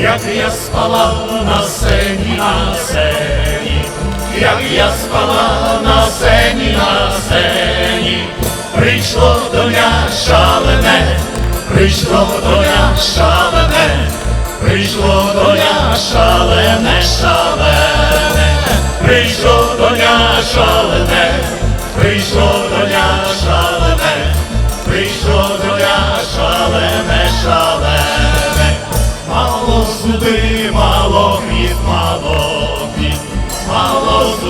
як я спала на сені, на сені, як я спала на сені, на сені, прийшло доня шалене, прийшло доня шалене, прийшло доня шалене, шалене, прийшло доня шалене, прийшло доня шалене,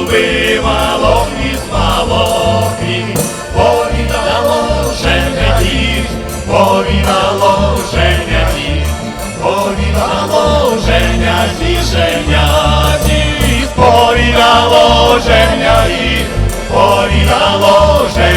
мало зуби, мало хвіст, мало хвіст, повідало женя їх, повідало женя їх, повідало женя зі женя зі, повідало женя їх, повідало женя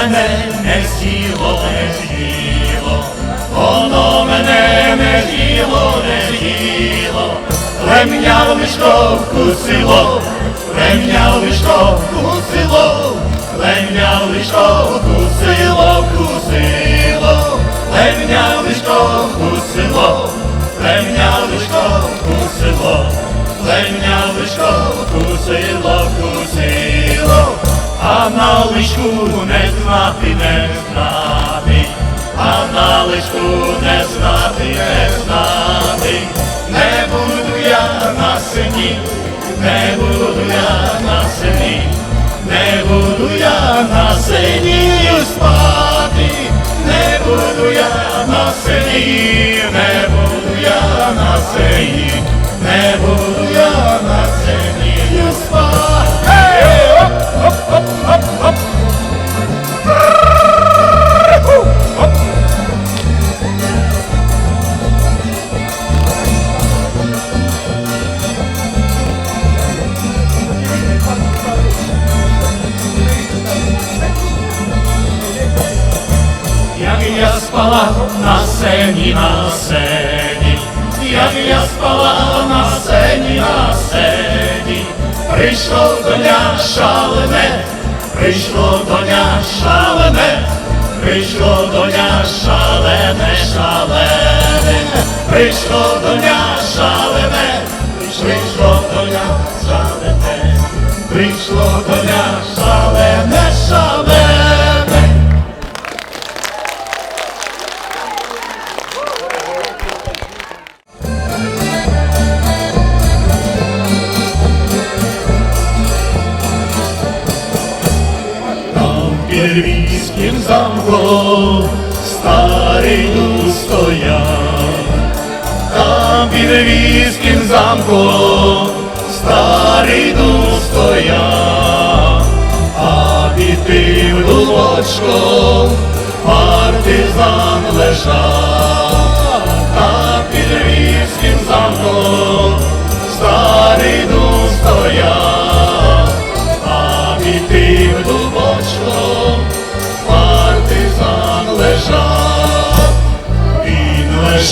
мене не з'їло, не з'їло, воно мене не з'їло, не з'їло, Лемня лишко вкусило, лемня лишко вкусило, на не буду я на селі, не буду я на селі спати, не буду я на селі, не буду я на селі, не буду я на сині спала на сцені, на сцені, як я спала на сцені, на сцені, прийшло доня шалене, прийшло доня шалене, прийшло доня шалене, шалене, прийшло доня шалене, прийшло доня шалене, прийшло доня шалене, шалене. Львівським замком старий дух стояв, там під львівським замком старий дух стояв, а під тим дубочком партизан лежав,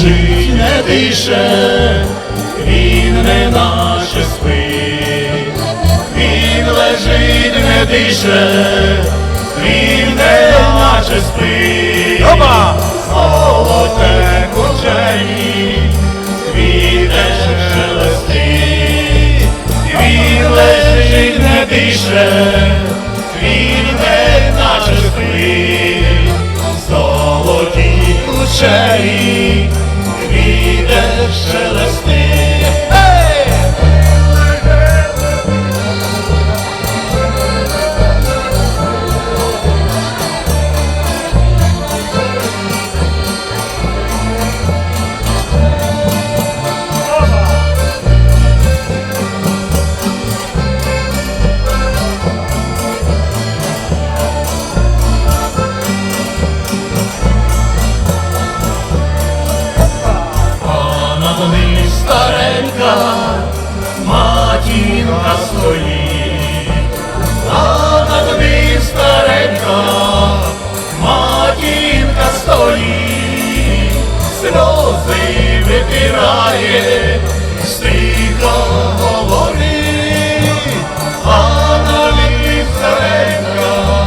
лежить, не дише, він не наче спить, він лежить, не дише, він не наче спить. Опа! Золоте кучені, квіте шелестить, він лежить, не дише, він не наче спить, золоті кучері, квіте втирає, стиха говорить, а на ліфтаренка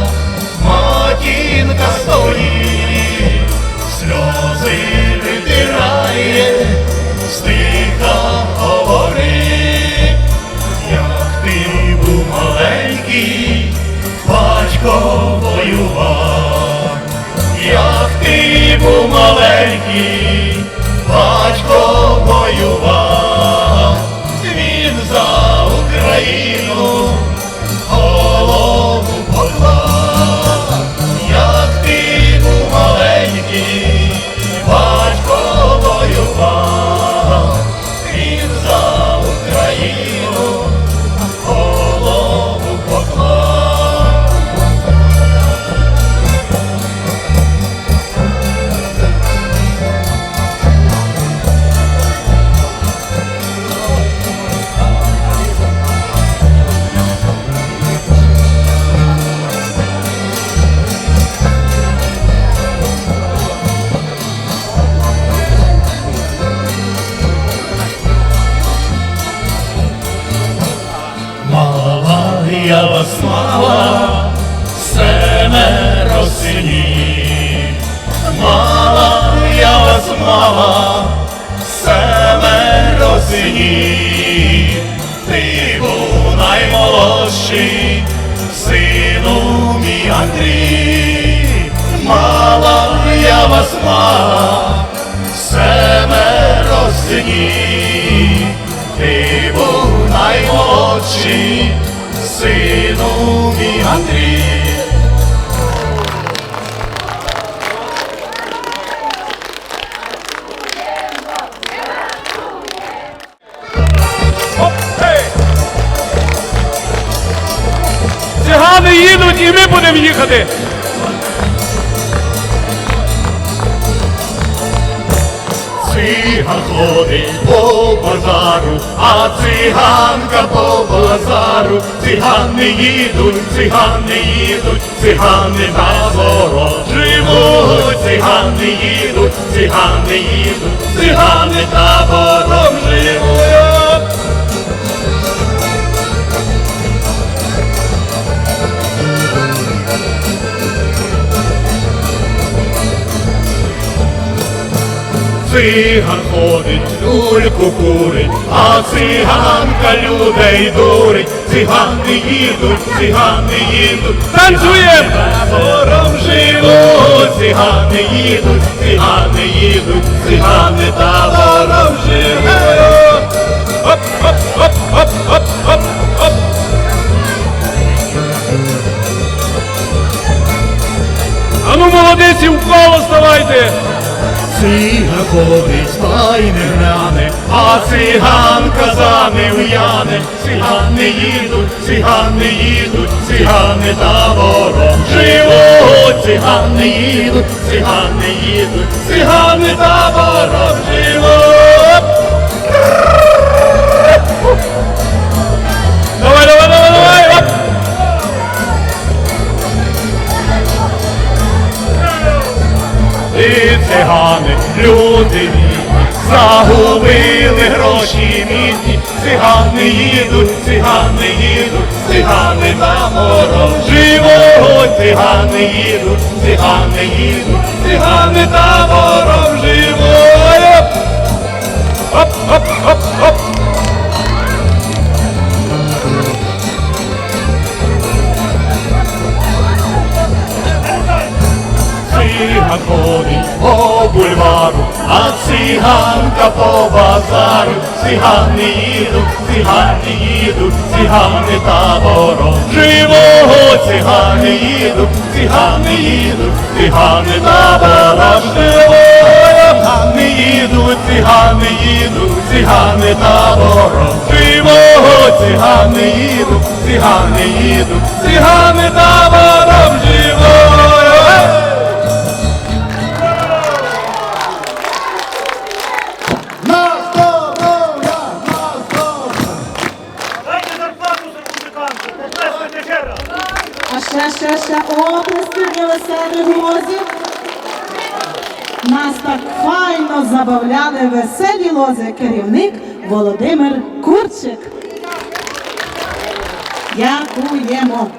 матінка стоїть, сльози витирає, стиха говорить, як ти був маленький, батько воював, як ти був маленький, воював, він за Україну Мала я вас мала, семеро синів. Мала я вас мала, семеро синів. Ти був наймолодший, сину мій Андрій. Мала я вас мала, семеро синів. Ти був наймолодший, сину мій Андрій. Цигани їдуть і ми будемо їхати. Циган ходить по базару, а циганка по базару. Цигани їдуть, цигани їдуть, цигани на ворот живуть. Цигани їдуть, цигани їдуть, цигани табором живуть. Циган ходить, люльку курить, а циганка людей дурить. Цигани їдуть, цигани їдуть, Танцюємо! Хором живуть, цигани їдуть, цигани їдуть, цигани табором живуть. Оп, оп, оп, оп, оп, оп, оп. А ну, молодиці, в коло ставайте! Циган ходить, спай не гряне, а циганка за не в'яне. Цигани їдуть, цигани їдуть, цигани табором живуть. Цигани їдуть, цигани їдуть, цигани табором живуть. Цигани на мороз, живого цигани їдуть, цигани їдуть, цигани на мороз, живого. Оп, оп, оп, Циган ходить по бульвару, а циганка по базару. Цигани їдуть, цигани їдуть, цигани табором живуть. Цигани їдуть, цигани їдуть, цигани табором живуть. Цигани їдуть, цигани їдуть, цигани табором живуть. Цигани їдуть, цигани їдуть, цигани табором ще, ще, ще оплески для веселих. Нас так файно забавляли веселі лози керівник Володимир Курчик. Дякуємо.